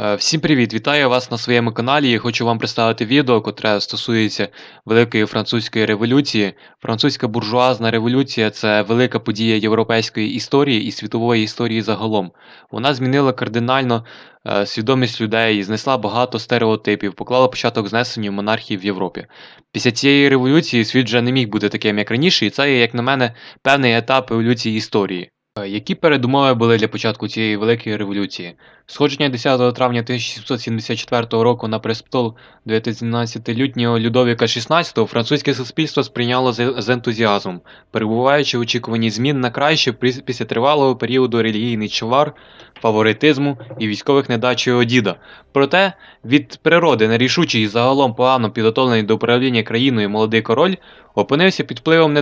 Е, Всім привіт! Вітаю вас на своєму каналі. Я хочу вам представити відео, котре стосується Великої Французької революції. Французька буржуазна революція це велика подія європейської історії і світової історії загалом. Вона змінила кардинально е, свідомість людей, знесла багато стереотипів, поклала початок знесенню монархії в Європі. Після цієї революції світ вже не міг бути таким, як раніше, і це є, як на мене, певний етап еволюції історії. Е, Які передумови були для початку цієї великої революції? Сходження 10 травня 1774 року на престол 19-літнього Людовіка XVI французьке суспільство сприйняло з, ентузіазмом, перебуваючи в очікуванні змін на краще пі- після тривалого періоду релігійний чвар, фаворитизму і військових недач його діда. Проте від природи нерішучий і загалом погано підготовлений до управління країною молодий король опинився під впливом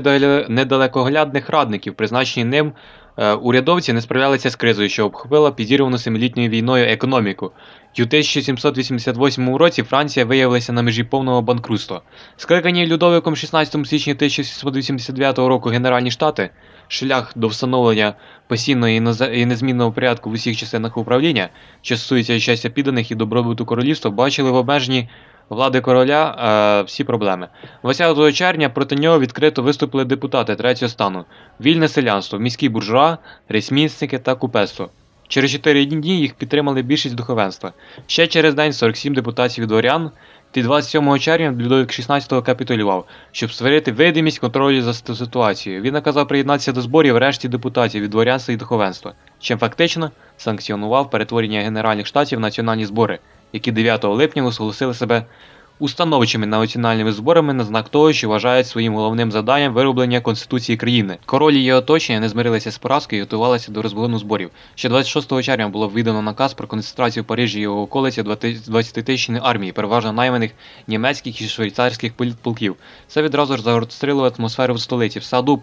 недалекоглядних радників, призначені ним Урядовці не справлялися з кризою, що обхопила підірвану семилітньою війною економіку. І у 1788 році Франція виявилася на межі повного банкрутства. Скликані Людовиком 16 січня 1789 року Генеральні Штати, шлях до встановлення постійного і незмінного порядку в усіх частинах управління, що стосується щастя підданих і добробуту королівства, бачили в обмеженні влади короля е, всі проблеми. 20 червня проти нього відкрито виступили депутати третього стану, вільне селянство, міські буржуа, ресмісники та купецтво. Через 4 дні їх підтримали більшість духовенства. Ще через день 47 депутатів і дворян. Ті 27 червня Людовик XVI капітулював, щоб створити видимість контролю за ситуацією. Він наказав приєднатися до зборів решті депутатів від дворянства і духовенства, чим фактично санкціонував перетворення Генеральних штатів в національні збори, які 9 липня оголосили себе установчими національними зборами на знак того, що вважають своїм головним завданням вироблення конституції країни. Король її оточення не змирилися з поразкою і готувалися до розгону зборів. Ще 26 червня було видано наказ про концентрацію в Парижі і його околиці 20-тисячної армії, переважно найманих німецьких і швейцарських полків. Це відразу ж загострило атмосферу в столиці. В саду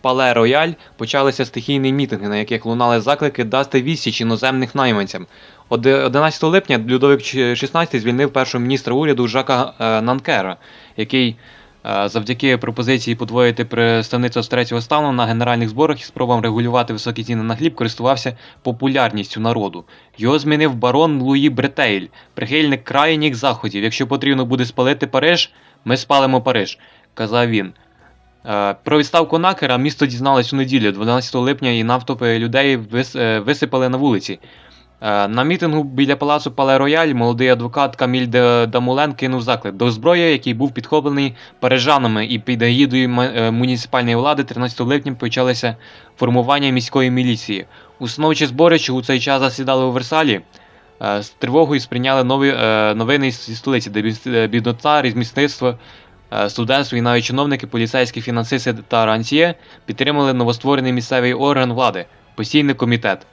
Пале Рояль почалися стихійні мітинги, на яких лунали заклики дати відсіч іноземних найманцям. Оде- 11 липня Людовик XVI звільнив першого міністра уряду Жака е, Нанкера, який е, завдяки пропозиції подвоїти представництво з третього стану на генеральних зборах і спробам регулювати високі ціни на хліб користувався популярністю народу. Його змінив барон Луї Бретейль, прихильник крайніх заходів. Якщо потрібно буде спалити Париж, ми спалимо Париж, казав він. Е, Про відставку Накера місто дізналось у неділю, 12 липня, і навтопи людей висипали на вулиці. Е, На мітингу біля палацу Пале Рояль молодий адвокат Каміль Дамулен кинув заклик до зброї, який був підхоплений парижанами, і під егідою е, муніципальної влади 13 липня почалося формування міської міліції. Установчі збори, що у цей час засідали у Версалі, е, з тривогою сприйняли нові новини зі столиці, де біднота, різмісництво, студентство і навіть чиновники, поліцейські фінансисти та рантьє підтримали новостворений місцевий орган влади постійний комітет.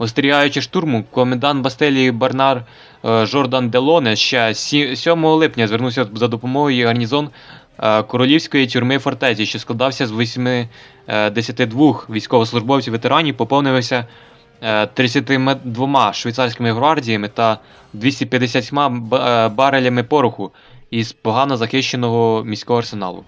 Остерігаючи штурму, комендант Бастелії Барнар е, Жордан Делоне ще 7 липня звернувся за допомогою гарнізон е, королівської тюрми фортеці, що складався з 82 військовослужбовців ветеранів, поповнився е, 32 швейцарськими гвардіями та 257 е, барелями пороху із погано захищеного міського арсеналу.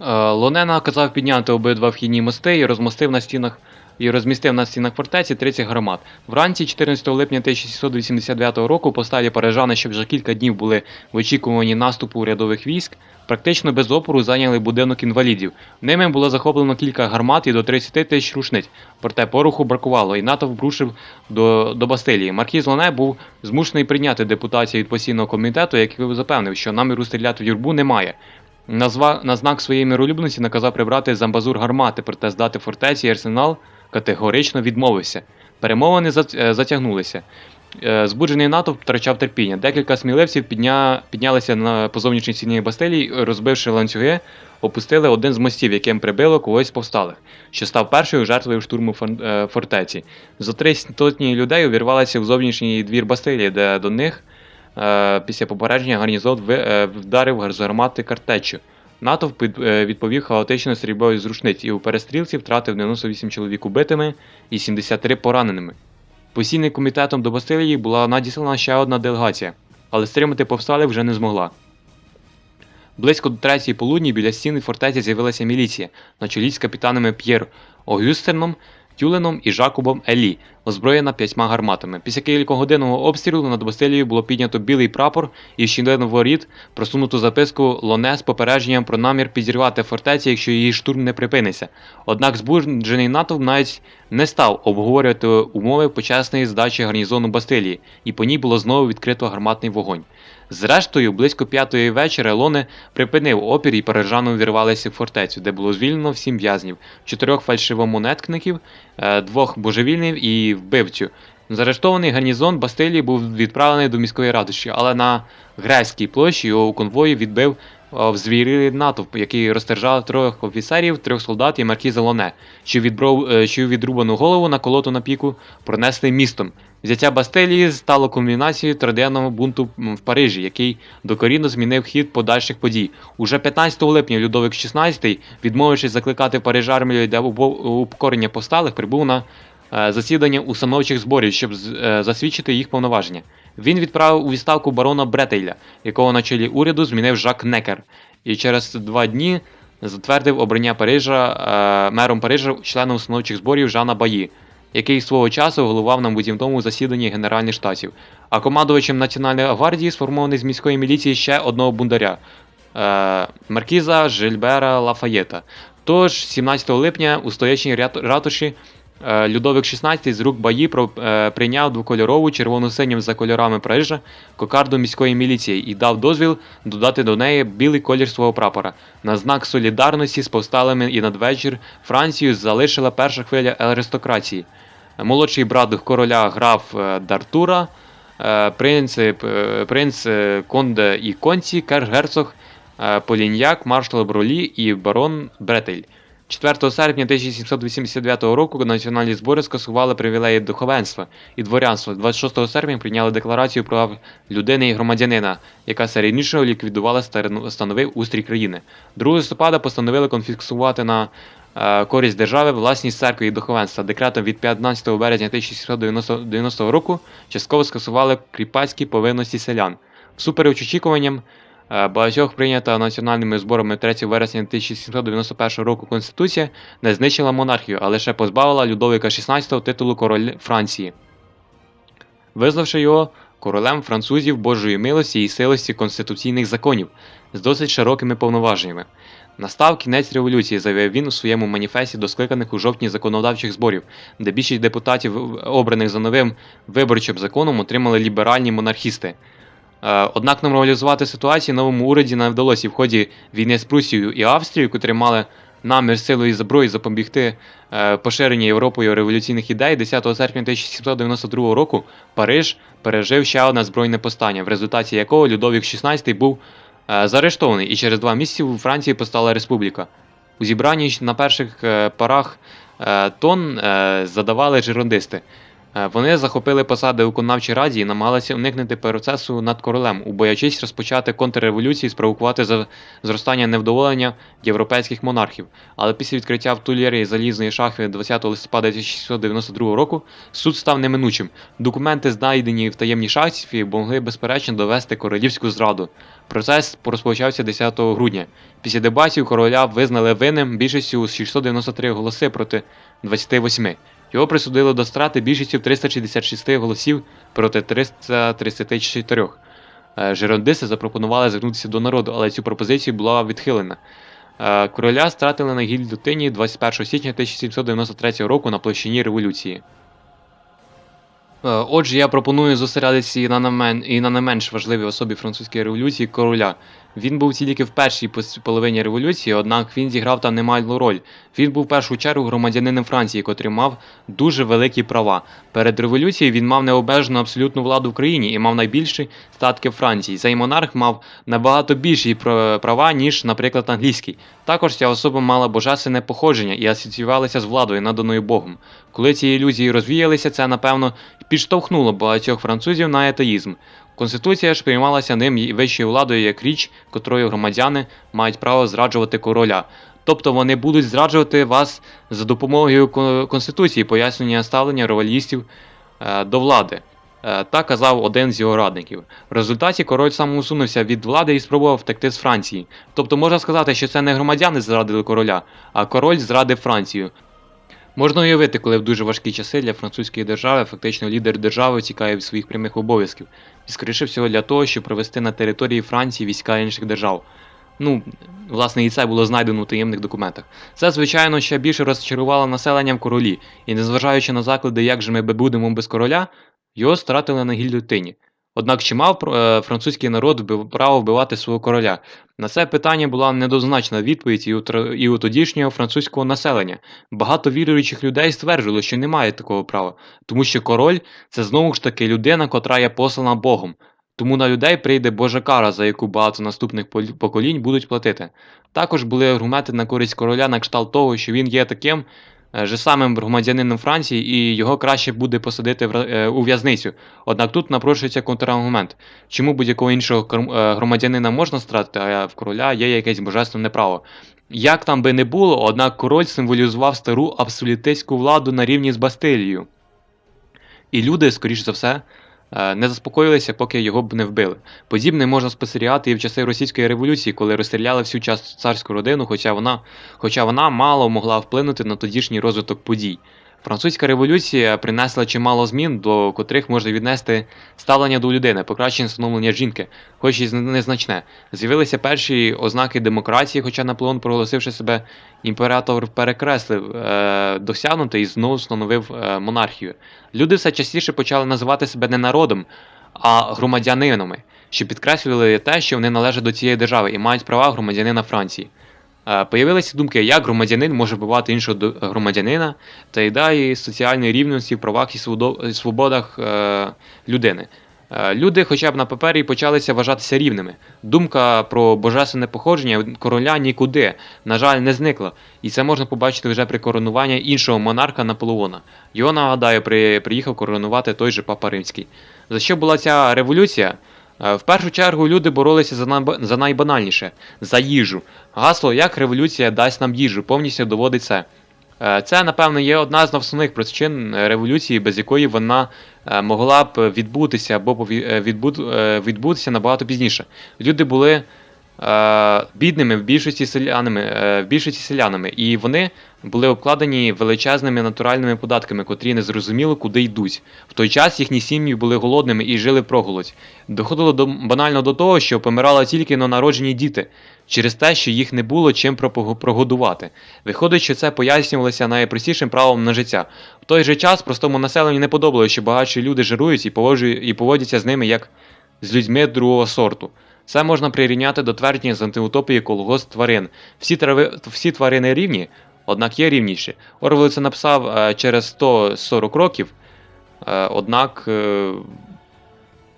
Е, Лоне наказав підняти обидва вхідні мости і розмостив на стінах і розмістив на стінах фортеці 30 громад. Вранці 14 липня 1689 року повсталі парижани, що вже кілька днів були в очікуванні наступу урядових військ, практично без опору зайняли будинок інвалідів. Ними було захоплено кілька гармат і до 30 тисяч рушниць. Проте пороху бракувало, і натовп рушив до, до Бастилії. Маркіз Лоне був змушений прийняти депутацію від постійного комітету, який запевнив, що наміру стріляти в юрбу немає. Назва, на знак своєї миролюбності наказав прибрати з амбазур гармати, проте здати фортеці і арсенал категорично відмовився. Перемовини е, затягнулися. Е, Збуджений натовп втрачав терпіння. Декілька сміливців підня... піднялися на по зовнішній стіні бастилії, розбивши ланцюги, опустили один з мостів, яким прибило когось з повсталих, що став першою жертвою штурму е, фортеці. Зо три сотні людей увірвалися в зовнішній двір бастилії, де до них після попередження гарнізон вдарив з гармати картечю. Натовп е, відповів хаотичною стрільбою з рушниць і у перестрілці втратив 98 чоловік убитими і 73 пораненими. Постійним комітетом до Бастилії була надіслана ще одна делегація, але стримати повсталих вже не змогла. Близько до третьої полудні біля стіни фортеці з'явилася міліція на чолі з капітанами П'єр Огюстерном, Тюленом і Жакобом Елі, озброєна п'ятьма гарматами. Після кількогодинного обстрілу над Бастилією було піднято білий прапор і щілину воріт просунуту записку Лоне з попередженням про намір підірвати фортецю, якщо її штурм не припиниться. Однак збуджений натовп навіть не став обговорювати умови почесної здачі гарнізону Бастилії, і по ній було знову відкрито гарматний вогонь. Зрештою, близько п'ятої вечора Лоне припинив опір і парижани увірвалися в фортецю, де було звільнено всім в'язнів, чотирьох фальшивомонеткників, двох божевільнів і вбивцю. Заарештований гарнізон Бастилії був відправлений до міської ратуші, але на Грецькій площі його у конвої відбив взвірили взвірілий натовп, який розтержав трьох офіцерів, трьох солдат і маркіза Лоне, що відбров, що відрубану голову на колоту на піку пронесли містом. Взяття Бастилії стало кульмінацією триденного бунту в Парижі, який докорінно змінив хід подальших подій. Уже 15 липня Людовик XVI, відмовившись закликати Париж армію для упокорення повсталих, прибув на е, засідання установчих зборів, щоб е, засвідчити їх повноваження. Він відправив у відставку барона Бретейля, якого на чолі уряду змінив Жак Некер, і через два дні затвердив обрання Парижа е, мером Парижа членом установчих зборів Жана Баї, який свого часу головував на будівному засіданні Генеральних штатів, а командувачем Національної гвардії сформований з міської міліції ще одного бундаря е, маркіза Жильбера Лафаєта. Тож, 17 липня у стоячній рят- ратуші Людовик XVI з рук Баї е, прийняв двокольорову червоно-синім за кольорами Парижа кокарду міської міліції і дав дозвіл додати до неї білий колір свого прапора. На знак солідарності з повсталими і надвечір Францію залишила перша хвиля аристократії. Молодший брат короля граф е, Дартура, е, принц, е, принц е, Конде і Конці, кер герцог е, Поліньяк, маршал Бролі і барон Бретель. 4 серпня 1789 року національні збори скасували привілеї духовенства і дворянства. 26 серпня прийняли декларацію прав людини і громадянина, яка серед іншого ліквідувала становий устрій країни. 2 листопада постановили конфіскувати на е, користь держави власність церкви і духовенства. Декретом від 15 березня 1790 року частково скасували кріпацькі повинності селян. Всупереч очікуванням, багатьох прийнята національними зборами 3 вересня 1791 року Конституція не знищила монархію, а лише позбавила Людовика XVI титулу короля Франції, визнавши його королем французів Божої милості і силості конституційних законів з досить широкими повноваженнями. Настав кінець революції, заявив він у своєму маніфесті до скликаних у жовтні законодавчих зборів, де більшість депутатів, обраних за новим виборчим законом, отримали ліберальні монархісти. Е, Однак нормалізувати ситуацію новому уряді не вдалося і в ході війни з Прусією і Австрією, котрі мали намір силою зброї запобігти е, поширенню Європою революційних ідей, 10 серпня 1792 року Париж пережив ще одне збройне повстання, в результаті якого Людовік XVI був е, заарештований, і через два місяці у Франції постала республіка. У зібранні на перших порах е, тон задавали жирондисти. Е, Вони захопили посади у виконавчій раді і намагалися уникнути процесу над королем, убоячись розпочати контрреволюцію і спровокувати зростання невдоволення європейських монархів. Але після відкриття в Тульєрі залізної шахви 20 листопада 1692 року суд став неминучим. Документи, знайдені в таємній шахті, могли безперечно довести королівську зраду. Процес розпочався 10 грудня. Після дебатів короля визнали винним більшістю 693 голоси проти 28. Його присудили до страти більшістю 366 голосів проти 334. Жерондиси запропонували звернутися до народу, але цю пропозицію була відхилена. Е, Короля стратили на гільдотині 21 січня 1793 року на площині революції. Е, Отже, я пропоную зосередитися і на, мен- і на не менш важливій особі французької революції короля. Він був тільки в першій половині революції, однак він зіграв там немалу роль. Він був в першу чергу громадянином Франції, котрий мав дуже великі права. Перед революцією він мав необмежену абсолютну владу в країні і мав найбільші статки в Франції. Цей монарх мав набагато більші пр- права, ніж, наприклад, англійський. Також ця особа мала божественне походження і асоціювалася з владою, наданою Богом. Коли ці ілюзії розвіялися, це напевно підштовхнуло багатьох французів на атеїзм. Конституція ж приймалася ним і вищою владою як річ, котрою громадяни мають право зраджувати короля. Тобто вони будуть зраджувати вас за допомогою Конституції, пояснення ставлення ревалістів е, до влади. Е, Так казав один з його радників. В результаті король самоусунувся від влади і спробував втекти з Франції. Тобто можна сказати, що це не громадяни зрадили короля, а король зрадив Францію. Можна уявити, коли в дуже важкі часи для французької держави фактично лідер держави тікає від своїх прямих обов'язків, і скоріше всього для того, щоб провести на території Франції війська інших держав. Ну, власне, і це було знайдено у таємних документах. Це, звичайно, ще більше розчарувало населення в королі, і незважаючи на заклади, як же ми будемо без короля, його стратили на гільотині. Однак чи мав е, французький народ право вбивати свого короля? На це питання була недозначна відповідь і у, тодішнього французького населення. Багато віруючих людей стверджували, що немає такого права, тому що король це знову ж таки людина, котра є послана Богом. Тому на людей прийде Божа кара, за яку багато наступних поколінь будуть платити. Також були аргументи на користь короля на кшталт того, що він є таким же самим громадянином Франції, і його краще буде посадити в е, у в'язницю. Однак тут напрошується контраргумент. Чому будь-якого іншого е, громадянина можна стратити, а в короля є якесь божественне право? Як там би не було, однак король символізував стару абсолютистську владу на рівні з Бастилією. І люди, скоріш за все, е, не заспокоїлися, поки його б не вбили. Подібне можна спостерігати і в часи російської революції, коли розстріляли всю час царську родину, хоча вона, хоча вона мало могла вплинути на тодішній розвиток подій. Французька революція принесла чимало змін, до котрих можна віднести ставлення до людини, покращення становлення жінки, хоч і незначне. З'явилися перші ознаки демократії, хоча Наполеон, проголосивши себе імператор, перекреслив е, досягнуте і знову встановив е, монархію. Люди все частіше почали називати себе не народом, а громадянинами, що підкреслювали те, що вони належать до цієї держави і мають права громадянина Франції. Е, Появилися думки, як громадянин може вбивати іншого громадянина та ідеї соціальної рівності в правах і свободах е, людини. Е, Люди, хоча б на папері, почалися вважатися рівними. Думка про божественне походження короля нікуди, на жаль, не зникла, і це можна побачити вже при коронуванні іншого монарха Наполеона. Його, нагадаю, при, приїхав коронувати той же Папа Римський. За що була ця революція? Е, В першу чергу люди боролися за, за найбанальніше за їжу. Гасло, як революція дасть нам їжу, повністю доводить це. Е, Це, напевно, є одна з основних причин революції, без якої вона е, могла б відбутися або відбутися набагато пізніше. Люди були бідними в більшості селянами, е, в більшості селянами, і вони були обкладені величезними натуральними податками, котрі не зрозуміло куди йдуть. В той час їхні сім'ї були голодними і жили проголодь. Доходило до банально до того, що помирали тільки новонароджені діти через те, що їх не було чим прогодувати. Виходить, що це пояснювалося найпростішим правом на життя. В той же час простому населенню не подобалося, що багатші люди жирують і поводяться з ними як з людьми другого сорту. Це можна прирівняти до твердження з антиутопії колгосп тварин. Всі, трави, всі тварини рівні, однак є рівніші. Орвел це написав е, через 140 років, е, однак е,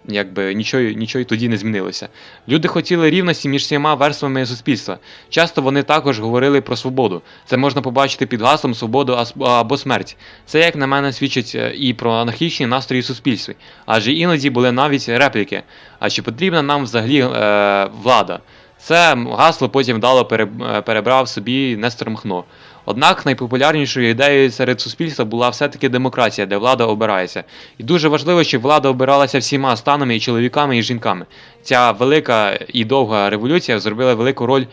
якби нічого, нічого й тоді не змінилося. Люди хотіли рівності між всіма верствами суспільства. Часто вони також говорили про свободу. Це можна побачити під гаслом свободу або смерть. Це, як на мене, свідчить е, і про анархічні настрої суспільстві. Адже іноді були навіть репліки. А чи потрібна нам взагалі е, влада? Це гасло потім вдало е, перебрав собі Нестор Махно. Однак найпопулярнішою ідеєю серед суспільства була все-таки демократія, де влада обирається. І дуже важливо, щоб влада обиралася всіма станами і чоловіками, і жінками. Ця велика і довга революція зробила велику роль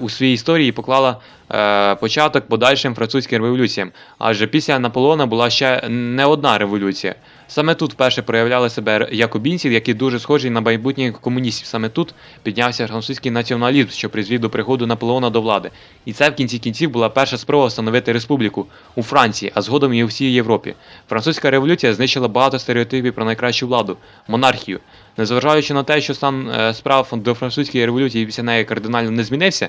у своїй історії поклала е, початок подальшим французьким революціям. Адже після Наполеона була ще не одна революція. Саме тут вперше проявляли себе якобінці, які дуже схожі на майбутніх комуністів. Саме тут піднявся французький націоналізм, що призвів до приходу Наполеона до влади. І це в кінці кінців була перша спроба встановити республіку у Франції, а згодом і у всій Європі. Французька революція знищила багато стереотипів про найкращу владу монархію. Незважаючи на те, що стан е, справ до французької революції після неї кардинально не змінився,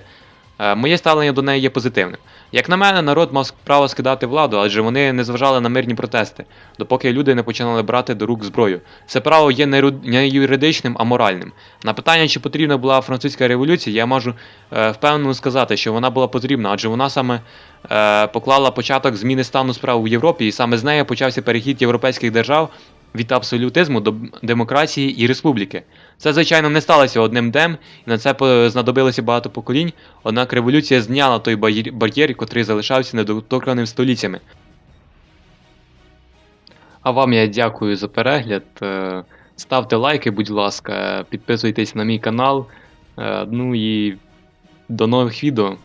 е, моє ставлення до неї є позитивним. Як на мене, народ мав право скидати владу, адже вони не зважали на мирні протести, допоки люди не починали брати до рук зброю. Це право є не юридичним, а моральним. На питання, чи потрібна була французька революція, я можу е, впевнено сказати, що вона була потрібна, адже вона саме поклала початок зміни стану справ у Європі, і саме з нею почався перехід європейських держав від абсолютизму до демократії і республіки. Це, звичайно, не сталося одним днем, і на це знадобилося багато поколінь, однак революція зняла той бар'єр, котрий залишався недоторканим століттями. А вам я дякую за перегляд. Е, Ставте лайки, будь ласка, підписуйтесь на мій канал. Е, Ну і до нових відео.